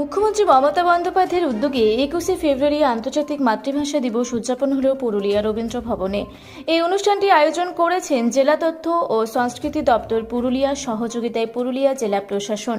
মুখ্যমন্ত্রী মমতা বন্দ্যোপাধ্যায়ের উদ্যোগে একুশে ফেব্রুয়ারি আন্তর্জাতিক মাতৃভাষা দিবস উদযাপন হল পুরুলিয়া রবীন্দ্র ভবনে। এই অনুষ্ঠানটি আয়োজন করেছেন জেলা তথ্য ও সংস্কৃতি দপ্তর পুরুলিয়া সহযোগিতায় পুরুলিয়া জেলা প্রশাসন।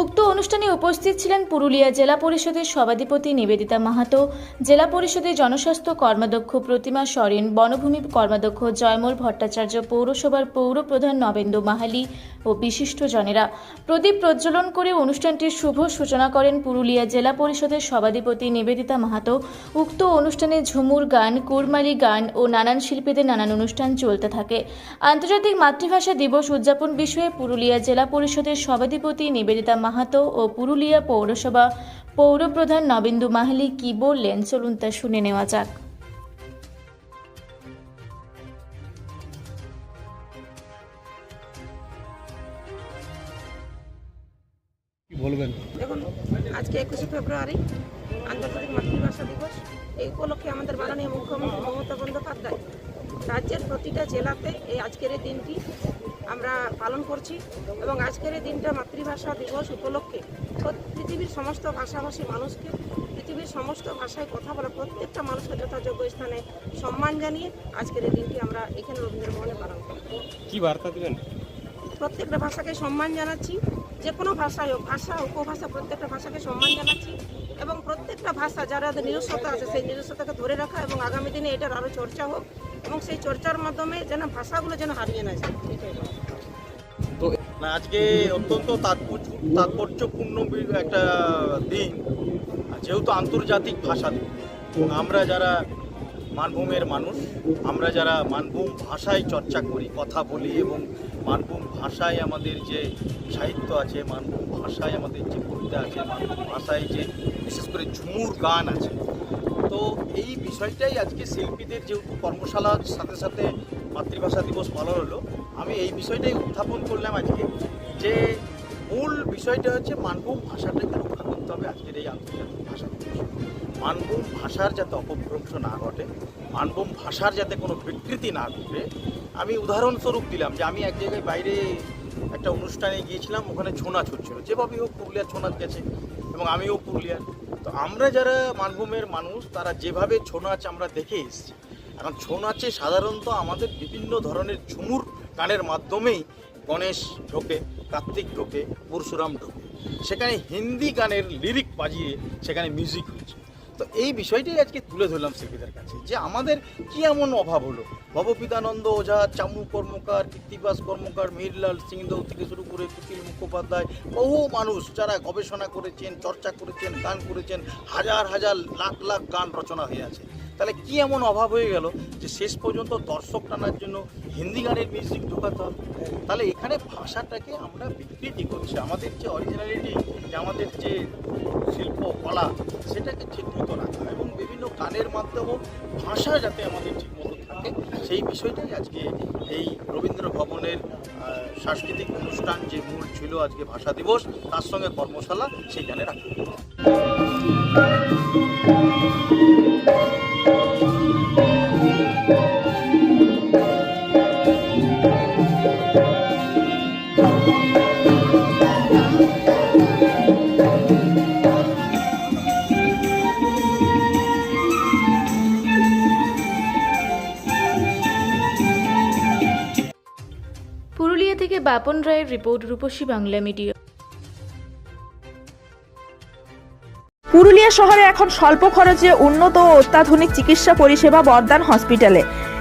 উক্ত অনুষ্ঠানে উপস্থিত ছিলেন পুরুলিয়া জেলা পরিষদের সভাধিপতি নিবেদিতা মাহাতো, জেলা পরিষদের জনস্বাস্থ্য কর্মাধ্যক্ষ প্রতিমা সরেন, বনভূমি কর্মাধ্যক্ষ জয়মল ভট্টাচার্য, পৌরসভার পৌর প্রধান নবেন্দু মাহালি ও বিশিষ্টজনেরা। প্রদীপ প্রজ্বলন করে অনুষ্ঠানটির শুভ সূচনা করেন পুরুলিয়া জেলা পরিষদের সভাধিপতি নিবেদিতা মাহাতো। উক্ত অনুষ্ঠানে ঝুমুর গান, কুরমালি গান ও নানান শিল্পীদের নানান অনুষ্ঠান চলতে থাকে। আন্তর্জাতিক মাতৃভাষা দিবস উদযাপন বিষয়ে পুরুলিয়া জেলা পরিষদের সভাধিপতি নিবেদিতা মাহাতো ও পুরুলিয়া পৌরসভা পৌরপ্রধান নবেন্দু মাহালি কি বললেন, চলুন তা শুনে নেওয়া যাক। বলবেন? দেখুন আজকে একুশে ফেব্রুয়ারি আন্তর্জাতিক মাতৃভাষা দিবস। এই উপলক্ষে আমাদের মাননীয় মুখ্যমন্ত্রী মমতা বন্দ্যোপাধ্যায় রাজ্যের প্রতিটা জেলাতে এই আজকের এই দিনটি আমরা পালন করছি এবং আজকের এই দিনটা মাতৃভাষা দিবস উপলক্ষে পৃথিবীর সমস্ত ভাষাভাষী মানুষকে পৃথিবীর সমস্ত ভাষায় কথা বলা প্রত্যেকটা মানুষকে যথাযোগ্য স্থানে সম্মান জানিয়ে আজকের এই দিনটি আমরা এখানে রবীন্দ্র ভবনে পালন করি কি বার্তা দিবেন? প্রত্যেকটা ভাষাকে সম্মান জানাচ্ছি। যে কোনো ভাষায় হোক, ভাষা, উপভাষা, প্রত্যেকটা ভাষাকে সম্মান জানাচ্ছি এবং প্রত্যেকটা ভাষা যারা নিজস্বতা আছে, সেই নিজস্বতাকে ধরে রাখা এবং আগামী দিনে এটার আরও চর্চা হোক এবং সেই চর্চার মাধ্যমে যেন ভাষাগুলো যেন হারিয়ে না যায়। তো আজকে অত্যন্ত তাৎপর্য তাৎপর্যপূর্ণ একটা দিন, যেহেতু আন্তর্জাতিক ভাষা দিন। আমরা যারা মানভূমের মানুষ। আমরা যারা মানভূম ভাষায় চর্চা করি, কথা বলি এবং মানভূম ভাষায় আমাদের যে সাহিত্য আছে, মানভূম ভাষায় আমাদের যে কবিতা আছে, মানভূম ভাষায় যে বিশেষ করে ঝুমুর গান আছে। তো এই বিষয়টাই আজকে শিল্পীদের যেহেতু কর্মশালার সাথে সাথে মাতৃভাষা দিবস পালন হলো, আমি এই বিষয়টাই উত্থাপন করলাম আজকে যে মূল বিষয়টা হচ্ছে মানভূম ভাষাটাকে হবে আজকের এই আন্তর্জাতিক ভাষা দিবস। মানভূম ভাষার যাতে অপভ্রংশ না ঘটে, মানভূম ভাষার যাতে কোনো বিকৃতি না ঘটে, আমি উদাহরণস্বরূপ দিলাম যে আমি এক জায়গায় বাইরে একটা অনুষ্ঠানে গিয়েছিলাম, ওখানে ছৌ নাচ হচ্ছিল যেভাবেই হোক পুরুলিয়ার ছৌ নাচ গেছে এবং আমিও পুরুলিয়ার। তো আমরা যারা মানভূমের মানুষ, তারা যেভাবে ছৌ নাচ আমরা দেখে এসেছি, এখন ছৌ নাচে সাধারণত আমাদের বিভিন্ন ধরনের ঝুমুর গানের মাধ্যমেই গণেশ ঢোকে, কার্তিক ঢোকে, পরশুরাম ঢোকে। সেখানে হিন্দি গানের লিরিক বাজিয়ে সেখানে মিউজিক হচ্ছে তো এই বিষয়টাই আজকে তুলে ধরলাম শিল্পীদের কাছে, যে আমাদের কি এমন অভাব হলো? ভবপিতানন্দ ওঝা চামু কর্মকার, কীর্তিবাস কর্মকার মিহিরলাল সিংদেও থেকে শুরু করে কুটিল মুখোপাধ্যায়, বহু মানুষ যারা গবেষণা করেছেন, চর্চা করেছেন, গান করেছেন, হাজার হাজার লাখ লাখ গান রচনা হয়ে আছে। তাহলে কি এমন অভাব হয়ে গেল যে শেষ পর্যন্ত দর্শক টানার জন্য হিন্দি গানের মিউজিক ঢোকাতে? হবে তাহলে এখানে ভাষাটাকে আমরা বিকৃতি করছি। আমাদের যে অরিজিনালিটি যে আমাদের যে শিল্প, কলা, সেটাকে ঠিক মতো রাখা এবং বিভিন্ন গানের মাধ্যমেও ভাষা যাতে আমাদের ঠিক মতো থাকে, সেই বিষয়টাই আজকে এই রবীন্দ্র ভবনের সাংস্কৃতিক অনুষ্ঠান যে মূল ছিল আজকে ভাষা দিবস, তার সঙ্গে কর্মশালা সেইখানে রাখা পুরুলিয়া থেকে বাপন রায়ের রিপোর্ট রূপসী বাংলা মিডিয়া। পুরুলিয়া শহরে এখন স্বল্প খরচে উন্নত ও অত্যাধুনিক চিকিৎসা পরিষেবা বর্ধমান হসপিটালে।